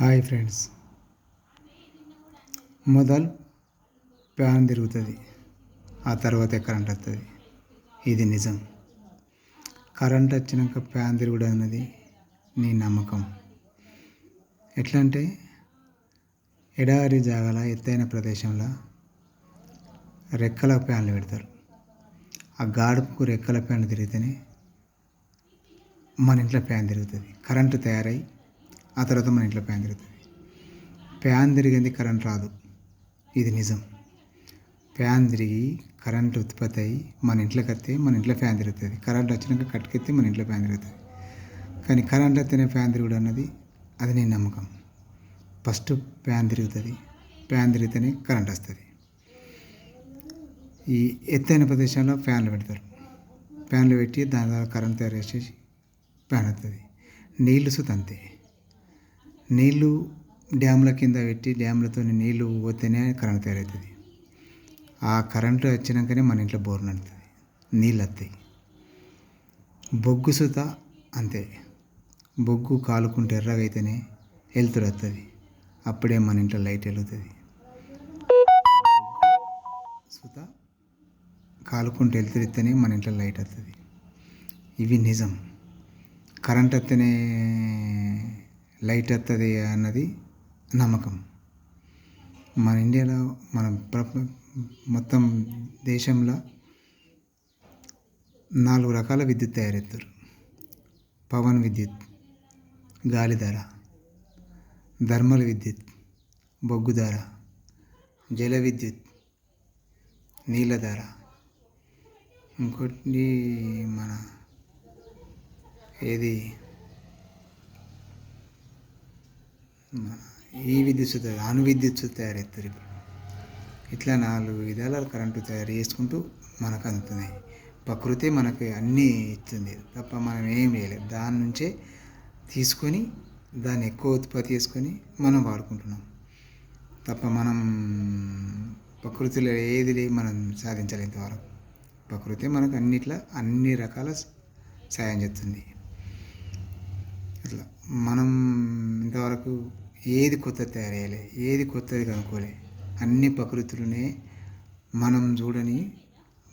Hi friends. మొదలు pan తిరుగుతుంది ఆ తర్వాత కరెంట్ వస్తుంది ఇది నిజం. కరెంట్ వచ్చినాక ఫ్యాన్ తిరుగుడు అన్నది నీ నమ్మకం. ఎట్లా అంటే ఎడారి జాగాల ఎత్తైన ప్రదేశంలో రెక్కల ఫ్యాన్లు పెడతారు. ఆ గాడుపుకు రెక్కల ప్యాన్ తిరిగితేనే మన ఇంట్లో ప్యాన్ తిరుగుతుంది. కరెంటు తయారై ఆ తర్వాత మన ఇంట్లో ఫ్యాన్ తిరుగుతుంది. ఫ్యాన్ తిరిగింది కరెంట్ రాదు. ఇది నిజం. ఫ్యాన్ తిరిగి కరెంట్ ఉత్పత్తి అయ్యి మన ఇంట్లోకి వస్తే మన ఇంట్లో ఫ్యాన్ తిరుగుతుంది. కరెంట్ వచ్చినాక కట్టుకెత్తే మన ఇంట్లో ఫ్యాన్ తిరుగుతుంది. కానీ కరెంట్ వస్తేనే ఫ్యాన్ తిరుగుడు అన్నది అది నేను నమ్మకం. ఫస్ట్ ఫ్యాన్ తిరుగుతుంది. ఫ్యాన్ తిరిగితేనే కరెంట్ వస్తుంది. ఈ ఎత్తైన ప్రదేశంలో ఫ్యాన్లు పెడతారు. ఫ్యాన్లు పెట్టి దాని ద్వారా కరెంట్ తయారు చేసేసి ఫ్యాన్ వస్తుంది. నీళ్ళు సుతంతే నీళ్ళు డ్యామ్ల కింద పెట్టి డ్యామ్లతో నీళ్ళు పోతేనే కరెంట్ తయారవుతుంది. ఆ కరెంటు వచ్చినాకనే మన ఇంట్లో బోర్ నడుతుంది. నీళ్ళు వస్తాయి. బొగ్గు సుత అంతే. బొగ్గు కాలుకుంటే ఎర్రగా అయితేనే వెళ్తురు వస్తుంది. అప్పుడే మన ఇంట్లో లైట్ వెలుగుతుంది. సుత కాలుకుంటే వెళ్తురిస్తేనే మన ఇంట్లో లైట్ వస్తుంది. ఇవి నిజం. కరెంట్ వస్తేనే లైట్ వస్తుంది అన్నది నమ్మకం. మన ఇండియాలో మన ప్రప మొత్తం దేశంలో నాలుగు రకాల విద్యుత్ తయారెత్తారు. పవన్ విద్యుత్ గాలి ధర థర్మల్ విద్యుత్ బొగ్గు ధర జల విద్యుత్ నీళ్ళ ధర. ఇంకోటి మన ఏది మన ఈ విద్యుత్ సుత అణు విద్యుత్ సుత ఇప్పుడు. ఇట్లా నాలుగు విధాల కరెంటు తయారు చేసుకుంటూ మనకు అందుతున్నాయి. ప్రకృతి మనకి అన్నీ ఇస్తుంది. తప్ప మనం ఏం చేయలేదు దాని నుంచే తీసుకొని దాన్ని ఎక్కువ ఉత్పత్తి చేసుకొని మనం వాడుకుంటున్నాం. తప్ప మనం ప్రకృతిలో ఏది లే- మనం సాధించలేదు ఇంతవరకు. ప్రకృతి మనకు అన్నిట్లా అన్ని రకాల సాయం చేస్తుంది. అట్లా. మనం ఇంతవరకు ఏది కొత్త తయారు ఏది కొత్తది కనుక్కోలే అన్ని ప్రకృతులనే మనం చూడని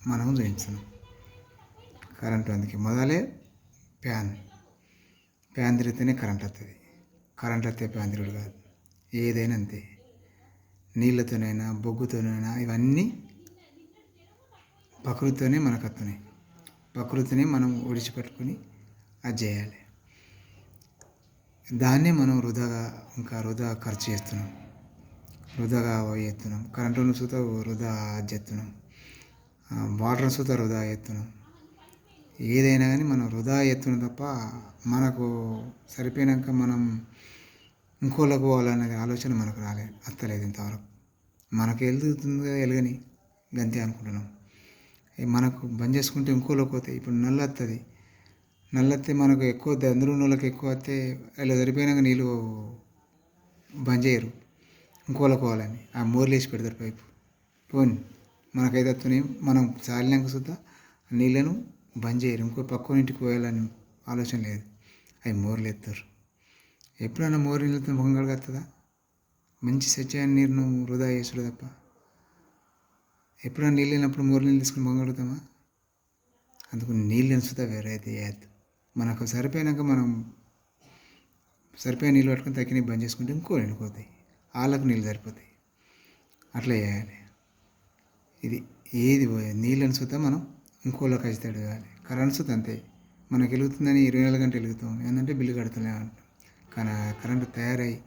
మనం చూపించున్నాం కరెంటు అందుకే మొదలే ఫ్యాన్. ఫ్యాన్ తిరిగితేనే కరెంట్ వస్తుంది కరెంట్ వస్తే ఫ్యాన్ తిరుగుడు కాదు. ఏదైనా అంతే. నీళ్ళతోనైనా బొగ్గుతోనైనా ఇవన్నీ ప్రకృతితోనే మనకు వస్తున్నాయి ప్రకృతిని మనం ఒడిచిపెట్టుకొని అది చేయాలి. దాన్నే మనం వృధాగా ఇంకా వృధా ఖర్చు చేస్తున్నాం. వృధాగా చేస్తున్నాం. కరెంటును సుత వృధా చేస్తున్నాం. ఆ, వాటర్ సుత వృధా చేస్తున్నాం. ఏదైనా కానీ మనం వృధా చేస్తున్నాం తప్ప మనకు సరిపోయినాక మనం ఇంకోళ్ళకు పోవాలనే ఆలోచన మనకు రాలేదు అత్తలేదు ఇంతవరకు. మనకు వెళ్తుంది ఎలగని గంతే అనుకుంటున్నాం. మనకు బంద్ చేసుకుంటే ఇంకోలోకి పోతాయి. ఇప్పుడు నల్ల వస్తుంది నల్లతే మనకు ఎక్కువ అందరూ వాళ్ళకి ఎక్కువ వస్తే ఇలా సరిపోయినాక నీళ్ళు బంద్ చేయరు. ఇంకోళ్ళకి పోవాలని. ఆ మోర్లు వేసి పెడతారు పైపు. పోని మనకైతే వస్తున్నాయి మనం చాలినాక సుద్దా నీళ్ళను బంద్ చేయరు. ఇంకో పక్క ఇంటికి పోయాలని ఆలోచన లేదు. అవి మోర్లు ఎత్తారు. ఎప్పుడైనా మోర్ నీళ్ళతో ముఖం కడగస్తుందా మంచి సత్యాన్ని నీరును వృధా చేసుడు తప్ప. ఎప్పుడైనా నీళ్ళు లేనప్పుడు మోర్ నీళ్ళు తీసుకుని ముఖం కడుగుతామా? అందుకు నీళ్ళు ఎంచుతా వేరే అయితే చేయద్దు మనకు సరిపోయినాక మనం సరిపోయిన నీళ్ళు పట్టుకొని తగ్గిన బంద్ చేసుకుంటే ఇంకో ఎండిపోతాయి వాళ్ళకు నీళ్ళు సరిపోతాయి. అట్లా చేయాలి. ఇది ఏది పోయేది నీళ్ళని సుతా మనం ఇంకోలోకి అయితే అడగాలి కరెంట్ సుత అంతే. మనకు వెలుగుతుందని ఇరవై నాలుగు గంటలు వెలుగుతాం. ఏంటంటే బిల్లు కడతలే అంటాం కానీ ఆ కరెంటు తయారై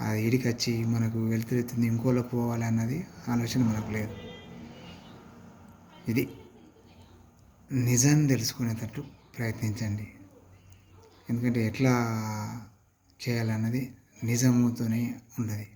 అది ఇడికొచ్చి మనకు వెళ్తుంది ఇంకోలోకి పోవాలి అన్నది ఆలోచన మనకు లేదు. ఇది నిజాన్ని తెలుసుకునేటట్టు ప్రయత్నించండి. ఎందుకంటే ఎట్లా చేయాలన్నది నిజముతోనే ఉన్నది